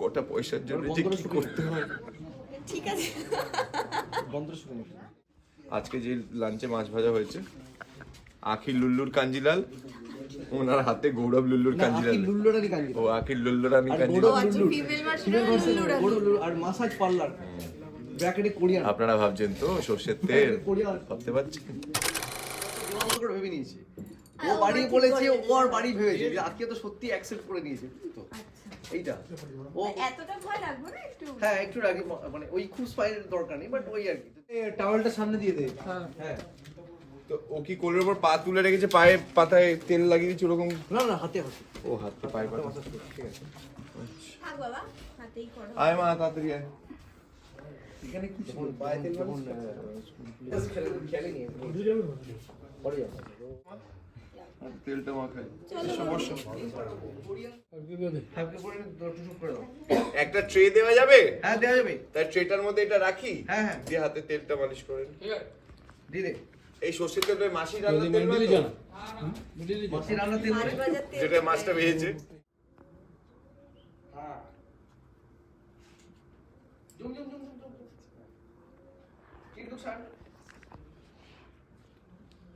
কটা পয়সার জন্য যে কি করতে হয় ঠিক আছে। বন্ধুর শুনে আজকে যে লাঞ্চে মাছ ভাজা হয়েছে আখির লুল্লুর কাঞ্জিলাল ওনার হাতে গৌরব লুল্লুর কাঞ্জিলাল। ও আখির লুল্লুর আমি আর কাঞ্জিলাল। ও আচ্ছা লুল্লুর। ফিমেল ফিমেল ভার্সন ভার্সন বড় লুল্লু আর মাসাজ পার্লার ব্র্যাকেটে কোরিয়ান। আপনারা ভাবছেন তো সর্ষের তেল? ভাবতে পারছেন ভেবে নিয়েছে। ও বাড়ি বলেছে ও আর বাড়ি ভেবেছে। যে আজকে তো সত্যি অ্যাকসেপ্ট করে নিয়েছে। তো এইটা। ও এতটা ভয় লাগবে না একটু? হ্যাঁ একটু আগে মানে ওই খুশ পায়ের দরকার নেই বাট ওই আর কি। টাওয়েলটা সামনে দিয়ে দে। হ্যাঁ। তো ও কি কোলের উপর পা তুলে রেখেছে পায়ে পাতায় তেল লাগিয়ে দিচ্ছে ওরকম? না না হাতে হাতে। ও হাতে পায়ে পাতা ঠিক আছে। থাক বাবা হাতেই করো। আয় মা তাড়াতাড়ি আয়। এখানে কি ছিল? পায়ে তেল যখন খেলে নিয়ে। পরে যাব। তেলটা দাও। একটা ট্রে দেওয়া যাবে? হ্যাঁ দেওয়া যাবে। তাই ট্রেটার মধ্যে এটা রাখি? হ্যাঁ, হ্যাঁ। দিয়ে হাতে তেলটা মালিশ করেন। দিয়ে দে। এই সর্ষের তেলটা মাসি রান্নার তেল মাসি রান্না তেল যেটা মাছটা ভেজেছে। হ্যাঁ zoom zoom zoom zoom zoom. কিন্তু স্যার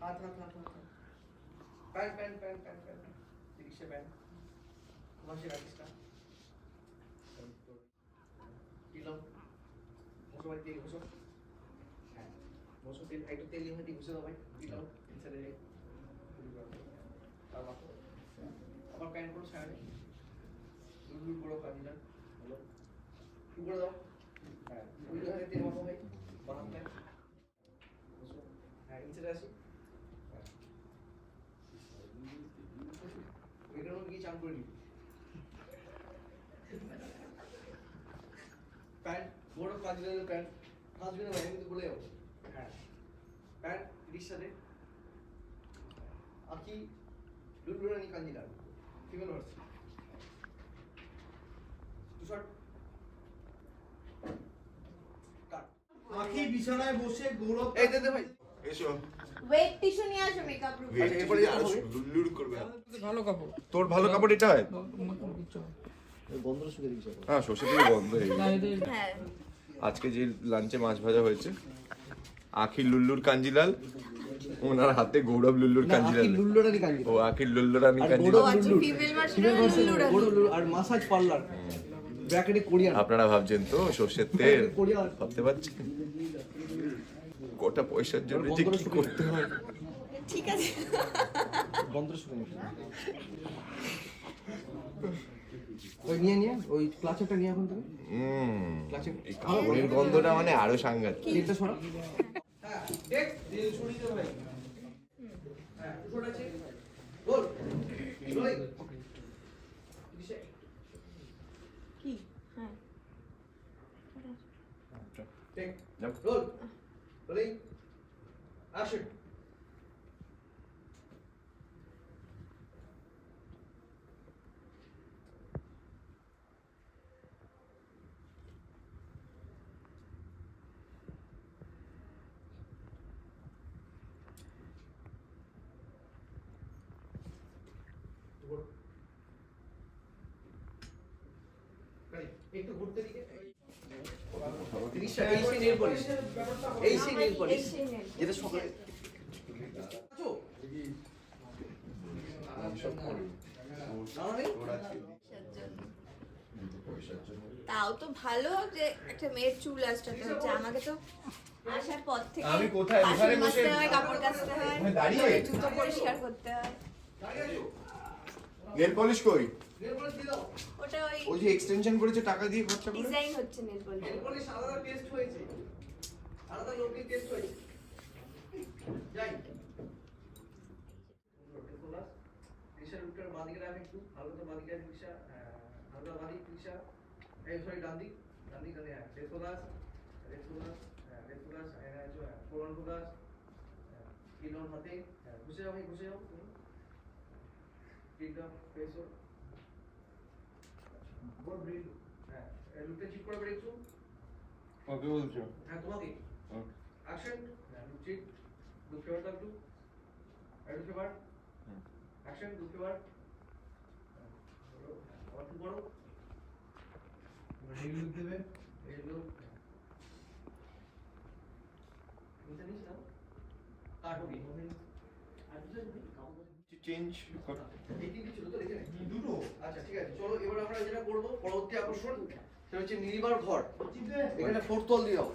হাত হাত হাত। হাত pant pant pant pant pant rickshaw pant মাসি রাখিস না দিলাম বসো ভাই তেল বসো হ্যাঁ বসো তেল একটু তেল নিয়ে দিয়ে বসে দাও ভাই দিলাম ছেড়ে যাই তারপর আবার প্যান্ট করো সাইডে লুল বড় কাজ না হলো কি করে দাও হ্যাঁ ওই হাতে তেল মাখো ভাই বানাম প্যান্ট বসো হ্যাঁ নিচে আসি হ্যাঁ। ওইটার মধ্যে কি চান করে। প্যান্ট বড় কাজ প্যান্ট ভাই আমি তো বলে যাব। হ্যাঁ। প্যান্ট রিক্সাতে আকি লুলুরানি কাঞ্জিলাল ফিমেল তুষার আখি বিছানায় বসে গৌরব এই দে ভাই। এসো। ওয়েট টিস্যু নিয়ে আসো মেকআপ রুম এরপরে যেতে আরও করবে। ভালো কাপড়। তোর ভালো কাপড় এটা হয়? বন্ধুরা শুকে দিয়েছে হ্যাঁ সর্ষে তেল বন্ধ হয়ে গেছে। হ্যাঁ। আজকে যে লাঞ্চে মাছ ভাজা হয়েছে আখির লুল্লুর কাঞ্জিলাল ওনার হাতে গৌরব লুল্লুর কাঞ্জিলাল। ও আখির লুল্লুরানি কাঞ্জিলাল। বড়- আচ্ছা আর মাসাজ পার্লার আপনারা ভাবছেন তো সর্ষের তেল ভাবতে পারছেন কটা পয়সার জন্য যে কি করতে হয়? ঠিক আছে। বন্ধুরা শুকে ওই নিয়ে নিয়ে ওই ক্লাচারটা নিয়ে এখন তুমি। উম, ক্লাচে এই গন্ধটা মানে আরও সাংঘাতিক তেলটা সরা হ্যাঁ দেখ ছড়িয়ে দে ভাই হ্যাঁ আছে কি? হ্যাঁ। টেক যাও। রোল রোলিং অ্যাকশন একটু ঘুরতে দিকে এই সেই নেল পলিশ এই সেই নেল পলিশ এই সেই nail যেটা সকালে আছো? জানা নেই? তাও তো ভালো যে একটা মেয়ের চুল আসতে হচ্ছে আমাকে তো আসার পর থেকে আমি কোথায়? ওখানে বসে- হয় কাপড় কাচতে হয় দাঁড়িয়ে? জুতো পরিষ্কার করতে হয়? নেল পলিশ কই নেল পলিশ দিয়ে দাও। ওটা ওই ওই যে এক্সটেনশন করেছে টাকা দিয়ে খরচা করে ডিজাইন হচ্ছে নেল পলিশ নেল পলিশ আলাদা টেস্ট হয়েছে। আলাদা লোকের টেস্ট হয়েছে। যাই। রিক্সার উল্টার বাঁদিকে রাখ একটু, হালকা বাঁদিকে রাখ রিক্সা, হালকা বাঁদিক রিক্সা। এই, sorry, ডান দিক, ডান দিক, ডান left focus, হ্যাঁ, left focus, হ্যাঁ, হ্যাঁ, হ্যাঁ, হ্যাঁ, pin on হাতে, ঘুষে যাও ঘুষে যাও তুমি। Pick হ্যাঁ, লুকটা করে। বলছো হ্যাঁ, তোমাকে। হ্যাঁ, look ঠিক। Look এবার দাও একটু। হ্যাঁ, বড়ো, হ্যাঁ, আবার একটু। এইগুলো দেবে এই নিতে চেঞ্জ। দুটো। আচ্ছা ঠিক আছে চলো এবার আমরা যেটা করব পরবর্তী আকর্ষণ সেটা হচ্ছে নীলিমার ঘর। এখানে ফোরতল তল দিয়ে দাও।